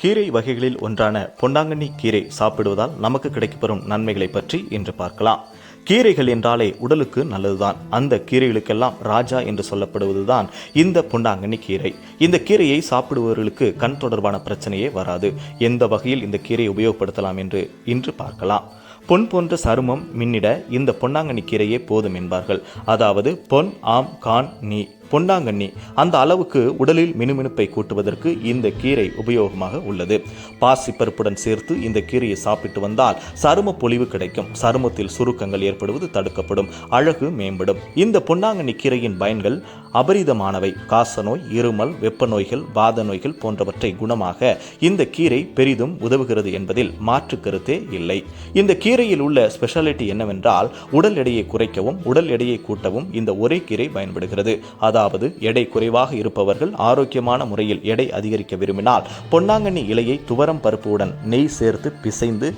கீரை வகைகளில் ஒன்றான பொன்னாங்கண்ணி கீரை சாப்பிடுவதால் நமக்கு கிடைக்கப்பெறும் நன்மைகளை பற்றி இன்று பார்க்கலாம். கீரைகள் என்றாலே உடலுக்கு நல்லதுதான். அந்த கீரைகளுக்கெல்லாம் ராஜா என்று சொல்லப்படுவதுதான் இந்த பொன்னாங்கண்ணி கீரை. இந்த கீரையை சாப்பிடுபவர்களுக்கு கண் தொடர்பான பிரச்சனையே வராது. எந்த வகையில் இந்த கீரையை உபயோகப்படுத்தலாம் என்று இன்று பார்க்கலாம். பொன் போன்ற சருமம் மின்னிட இந்த பொன்னாங்கண்ணி கீரையே போதும் என்பார்கள். அதாவது பொன் ஆம் கான் நீ பொன்னாங்கண்ணி. அந்த அளவுக்கு உடலில் மினுமினுப்பை கூட்டுவதற்கு இந்த கீரை உபயோகமாக உள்ளது. பாசி பருப்புடன் சேர்த்து இந்த கீரையை சாப்பிட்டு வந்தால் சரும பொலிவு கிடைக்கும். சருமத்தில் சுருக்கங்கள் ஏற்படுவது தடுக்கப்படும். அழகு மேம்படும். இந்த பொன்னாங்கண்ணி கீரையின் பயன்கள் அபரிதமானவை. காசநோய் இருமல் வெப்ப நோய்கள் வாத நோய்கள் போன்றவற்றை குணமாக இந்த கீரை பெரிதும் உதவுகிறது என்பதில் மாற்று கருத்தே இல்லை. இந்த கீரையில் உள்ள ஸ்பெஷாலிட்டி என்னவென்றால் உடல் எடையை குறைக்கவும் உடல் எடையை கூட்டவும் இந்த ஒரே கீரை பயன்படுகிறது. அதாவது எடை குறைவாக இருப்பவர்கள் ஆரோக்கியமான முறையில் எடை அதிகரிக்க விரும்பினால் பொன்னாங்கண்ணி இலையை துவரம் பருப்புடன் நெய் சேர்த்து பிசைந்து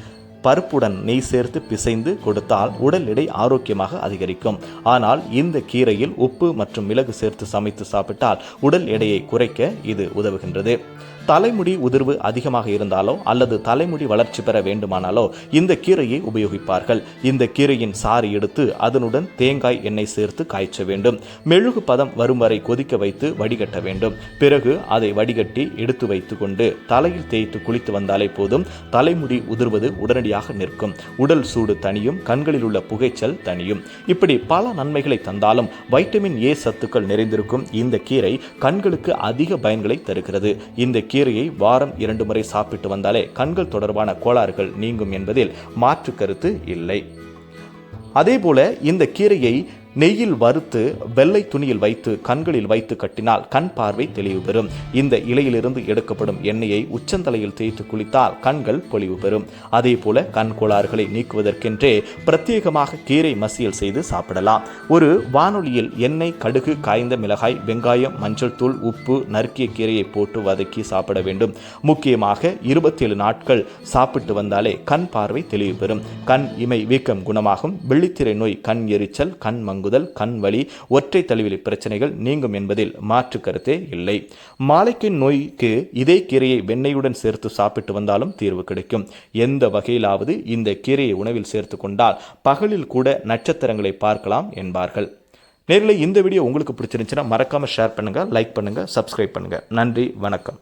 பருப்புடன் நெய் சேர்த்து பிசைந்து கொடுத்தால் உடல் எடை ஆரோக்கியமாக அதிகரிக்கும். ஆனால் இந்த கீரையில் உப்பு மற்றும் மிளகு சேர்த்து சமைத்து சாப்பிட்டால் உடல் எடையை குறைக்க இது உதவுகின்றது. தலைமுடி உதிர்வு அதிகமாக இருந்தாலோ அல்லது தலைமுடி வளர்ச்சி பெற வேண்டுமானாலோ இந்த கீரையை உபயோகிப்பார்கள். இந்த கீரையின் சாறு எடுத்து அதனுடன் தேங்காய் எண்ணெய் சேர்த்து காய்ச்ச வேண்டும். மெழுகு பதம் வரும் வரை கொதிக்க வைத்து வடிகட்ட வேண்டும். பிறகு அதை வடிகட்டி எடுத்து வைத்து கொண்டு தலையில் தேய்த்து குளித்து வந்தாலே போதும். தலைமுடி உதிர்வது உடனடி உடனடியாக நிற்கும். உடல் சூடு தனியும் கண்களில் உள்ள புகைச்சல் தனியும் இப்படி பல நன்மைகளை தந்தாலும் வைட்டமின் ஏ சத்துக்கள் நிறைந்திருக்கும் இந்த கீரை கண்களுக்கு அதிக பயன்களை தருகிறது. இந்த கீரையை வாரம் இரண்டு முறை சாப்பிட்டு வந்தாலே கண்கள் தொடர்பான கோளாறுகள் நீங்கும் என்பதில் மாற்று கருத்து இல்லை. அதேபோல இந்த கீரையை நெய்யில் வறுத்து வெள்ளை துணியில் வைத்து கண்களில் வைத்து கட்டினால் கண் பார்வை தெளிவு பெறும். இந்த இலையிலிருந்து எடுக்கப்படும் எண்ணெயை உச்சந்தலையில் தேய்த்து குளித்தால் கண்கள் பொலிவு பெறும். அதே போல கண் கோளாறுகளை நீக்குவதற்கென்றே பிரத்யேகமாக கீரை மசியல் செய்து சாப்பிடலாம். ஒரு வானொலியில் எண்ணெய் கடுகு காய்ந்த மிளகாய் வெங்காயம் மஞ்சள் தூள் உப்பு நறுக்கிய கீரையை போட்டு வதக்கி சாப்பிட வேண்டும். முக்கியமாக இருபத்தேழு நாட்கள் சாப்பிட்டு வந்தாலே கண் பார்வை தெளிவு பெறும். கண் இமை வீக்கம் குணமாகும். வெள்ளித்திரை நோய் கண் எரிச்சல் கண் மங்குதல் கண் வலி ஒற்றை தலைவலி பிரச்சனைகள் நீங்கும் என்பதில் மாற்று கருத்தே இல்லை. மாலைக்கு நோய்க்கு இதே கீரையை வெண்ணெயுடன் சேர்த்து சாப்பிட்டு வந்தாலும் தீர்வு கிடைக்கும். எந்த வகையிலாவது இந்த கீரையை உணவில் சேர்த்து கொண்டால் பகலில் கூட நட்சத்திரங்களை பார்க்கலாம் என்பார்கள். நேரில் இந்த வீடியோ உங்களுக்கு பிடிச்சிருந்துச்சுன்னா மறக்காம ஷேர் பண்ணுங்க லைக் பண்ணுங்க சப்ஸ்கிரைப் பண்ணுங்க. நன்றி வணக்கம்.